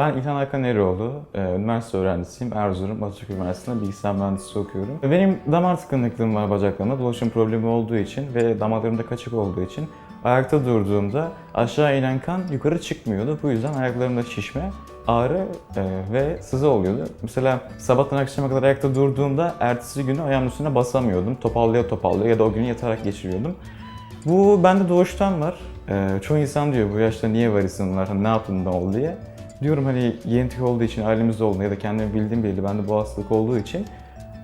Ben İlhan Hakan Eroğlu, e, üniversite öğrencisiyim. Erzurum Atatürk Üniversitesi'nde bilgisayar mühendisliği okuyorum. Ve Benim damar tıkanıklığım var bacaklarımda, dolaşım problemi olduğu için ve damarlarımda kaçık olduğu için ayakta durduğumda aşağı inen kan yukarı çıkmıyordu. Bu yüzden ayaklarımda şişme, ağrı e, ve sızı oluyordu. Mesela sabahtan akşama kadar ayakta durduğumda ertesi günü ayağımın üstüne basamıyordum. Topallaya topallaya ya da o günü yatarak geçiriyordum. Bu bende doğuştan var. Çoğu insan diyor bu yaşta niye varisin var, hani ne yaptın ne oldu diye. Diyorum hani genetik olduğu için, ailemizde olduğu ya da kendimi bildiğim belli bende bu hastalık olduğu için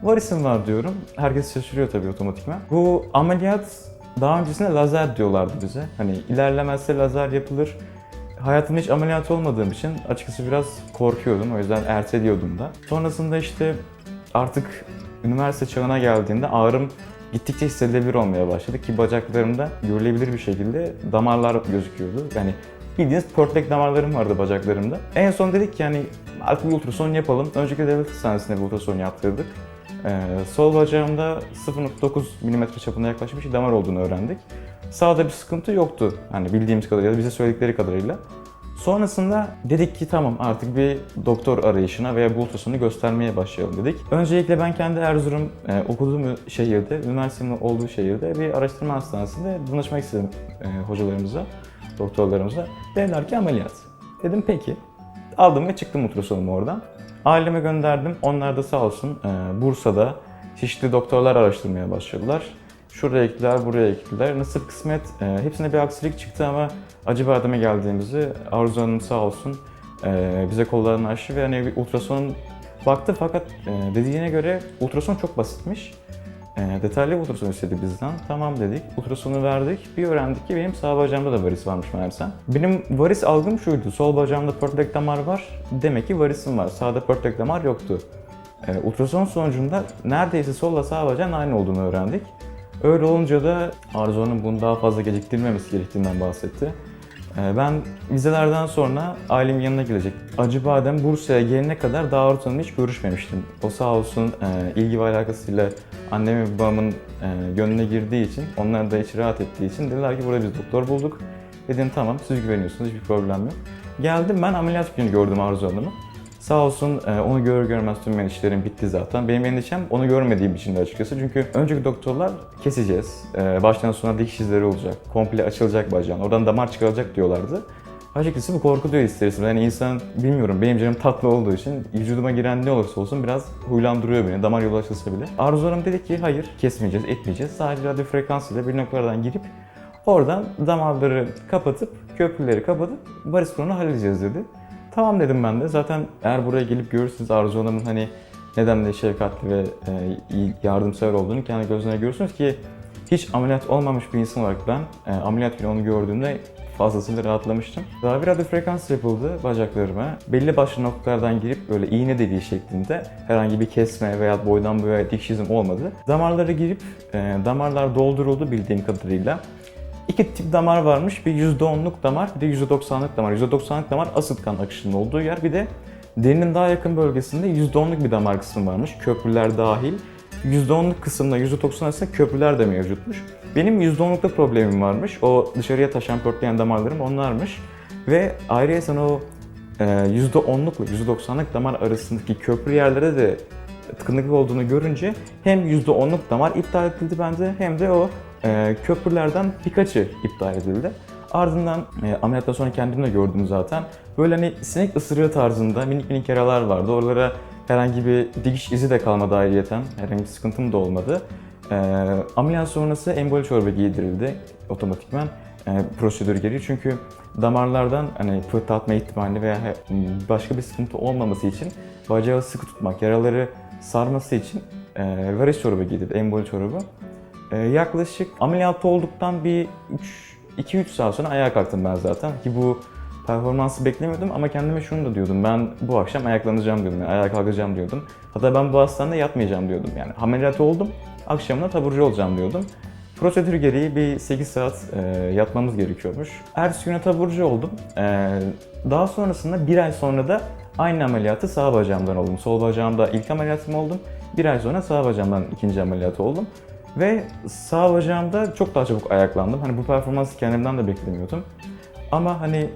varisin var diyorum. Herkes şaşırıyor tabii otomatikman. Bu ameliyat daha öncesinde lazer diyorlardı bize. Hani ilerlemezse lazer yapılır. Hayatımda hiç ameliyat olmadığım için açıkçası biraz korkuyordum. O yüzden erteliyordum da. Sonrasında işte artık üniversite çağına geldiğinde ağrım gittikçe hissedilebilir olmaya başladı ki bacaklarımda görülebilir bir şekilde damarlar gözüküyordu. Yani bildiğiniz pörtlek damarlarım vardı bacaklarımda. En son dedik ki yani artık ultrason yapalım. Önceki devlet hastanesinde bir ultrason yaptırdık. Ee, sol bacağımda 0.9 mm çapında yaklaşmış bir damar olduğunu öğrendik. Sağda bir sıkıntı yoktu. Hani bildiğimiz kadarıyla, bize söyledikleri kadarıyla. Sonrasında dedik ki tamam artık bir doktor arayışına veya bu ultrasonu göstermeye başlayalım dedik. Öncelikle ben kendi Erzurum e, okuduğum şehirde, üniversitemin olduğu şehirde bir araştırma hastanesinde danışmak istedim e, hocalarımıza, doktorlarımıza. Dediler ki ameliyat. Dedim peki. Aldım ve çıktım ultrasonumu oradan. Aileme gönderdim. Onlar da sağ olsun e, Bursa'da çeşitli doktorlar araştırmaya başladılar. Şuraya gittiler, buraya gittiler. Nasip kısmet e, hepsine bir aksilik çıktı ama Acıbadem'e geldiğimizde Arzu Hanım sağ olsun e, bize kollarını açtı ve hani bir ultrason baktı fakat dediğine göre ultrason çok basitmiş. E, detaylı ultrason istedi bizden. Tamam dedik. Ultrasonu verdik. Bir öğrendik ki benim sağ bacağımda da varis varmış meğersem. Benim varis algım şuydu. Sol bacağımda pörtlek damar var. Demek ki varisim var. Sağda pörtlek damar yoktu. E, ultrason sonucunda neredeyse solla sağ bacağın aynı olduğunu öğrendik. Öyle olunca da Arzu Hanım bunu daha fazla geciktirmemesi gerektiğinden bahsetti. Ee, Ben vizelerden sonra ailemin yanına gidecek. Acıbadem Bursa'ya gelene kadar daha Hanım'la hiç görüşmemiştim. O sağ olsun e, ilgi ve alakasıyla annemin ve babamın e, gönlüne girdiği için, onlar da hiç rahat ettiği için dediler ki burada biz doktor bulduk. Dedim tamam siz güveniyorsunuz hiçbir problem yok. Geldim ben ameliyat günü gördüm Arzu Hanım'ı. Sağ olsun e, onu görür görmez tüm ben işlerim bitti zaten. Benim endişem onu görmediğim için de açıkçası. Çünkü önceki doktorlar keseceğiz. E, Baştan sona dikiş izleri olacak. Komple açılacak bacağın. Oradan damar çıkarılacak diyorlardı. Açıkçası bu korkutuyor ister istemez. Yani insan bilmiyorum benim canım tatlı olduğu için vücuduma giren ne olursa olsun biraz huylandırıyor beni. Damar yolu açılsa bile. Arzu Hanım dedi ki hayır kesmeyeceğiz, etmeyeceğiz. Sadece radyo frekansı ile bir noktalardan girip oradan damarları kapatıp, köprüleri kapatıp varis sorunu halledeceğiz dedi. Tamam dedim ben de. Zaten eğer buraya gelip görürsünüz Arzu Hanım'ın hani neden de şefkatli ve e, yardımsever olduğunu kendi gözüne görürsünüz ki hiç ameliyat olmamış bir insan olarak ben e, ameliyat günü onu gördüğümde fazlasıyla rahatlamıştım. Daha bir radyo frekans yapıldı bacaklarıma. Belli başlı noktalardan girip böyle iğne dediği şeklinde herhangi bir kesme veya boydan boya dikişizm olmadı. Damarlara girip e, damarlar dolduruldu bildiğim kadarıyla. İki tip damar varmış. Bir %10'luk damar, bir de %90'lık damar. %90'lık damar asıl kan akışının olduğu yer. Bir de derinin daha yakın bölgesinde %10'luk bir damar kısmı varmış. Köprüler dahil. %10'luk kısımda %90 arasında köprüler de mevcutmuş. Benim %10'lukta problemim varmış. O dışarıya taşan pörtleyen damarlarım onlarmış. Ve ayrıca o e, %10'lukla %90'lık damar arasındaki köprü yerlere de tıkanıklık olduğunu görünce hem %10'luk damar iptal edildi bende hem de o e, köprülerden birkaçı iptal edildi. Ardından e, ameliyattan sonra kendim de gördüm zaten. Böyle hani sinek ısırığı tarzında minik minik yaralar vardı. Oralara herhangi bir dikiş izi de kalmadı ayrıyeten. Herhangi bir sıkıntım da olmadı. E, ameliyat sonrası emboli çorba giydirildi otomatikman e, prosedür gereği. Çünkü damarlardan hani pıhtatma ihtimali veya başka bir sıkıntı olmaması için bacağı sıkı tutmak, yaraları sarması için e, varis çorabı giydirdi, emboli çorabı. E, yaklaşık ameliyat olduktan bir 2-3 saat sonra ayağa kalktım ben zaten ki bu performansı beklemiyordum ama kendime şunu da diyordum. Ben bu akşam ayaklanacağım diyordum. Yani ayağa kalkacağım diyordum. Hatta ben bu hastanede yatmayacağım diyordum. Yani ameliyat oldum. Akşamına taburcu olacağım diyordum. Prosedür gereği bir 8 saat e, yatmamız gerekiyormuş. Ertesi güne taburcu oldum. E, daha sonrasında bir ay sonra da aynı ameliyatı sağ bacağımdan oldum. Sol bacağımda ilk ameliyatım oldum. Bir ay sonra sağ bacağımdan ikinci ameliyatı oldum. Ve sağ bacağımda çok daha çabuk ayaklandım. Hani bu performansı kendimden de beklemiyordum. Ama hani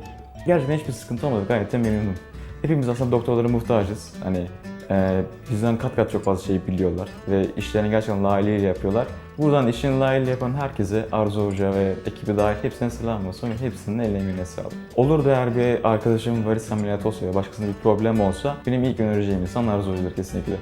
gerçekten hiçbir sıkıntı olmadı. Gayet de memnunum. Hepimiz aslında doktorlara muhtacız. Hani e, bizden kat kat çok fazla şey biliyorlar ve işlerini gerçekten layığıyla yapıyorlar. Buradan işini layığıyla yapan herkese Arzu Hoca ve ekibi dahil hepsine selam olsun ve hepsinin eline emeğine sağlık. Olur da eğer bir arkadaşım varis ameliyatı olsa ya başkasında bir problem olsa benim ilk önereceğim insan Arzu Hoca'dır kesinlikle.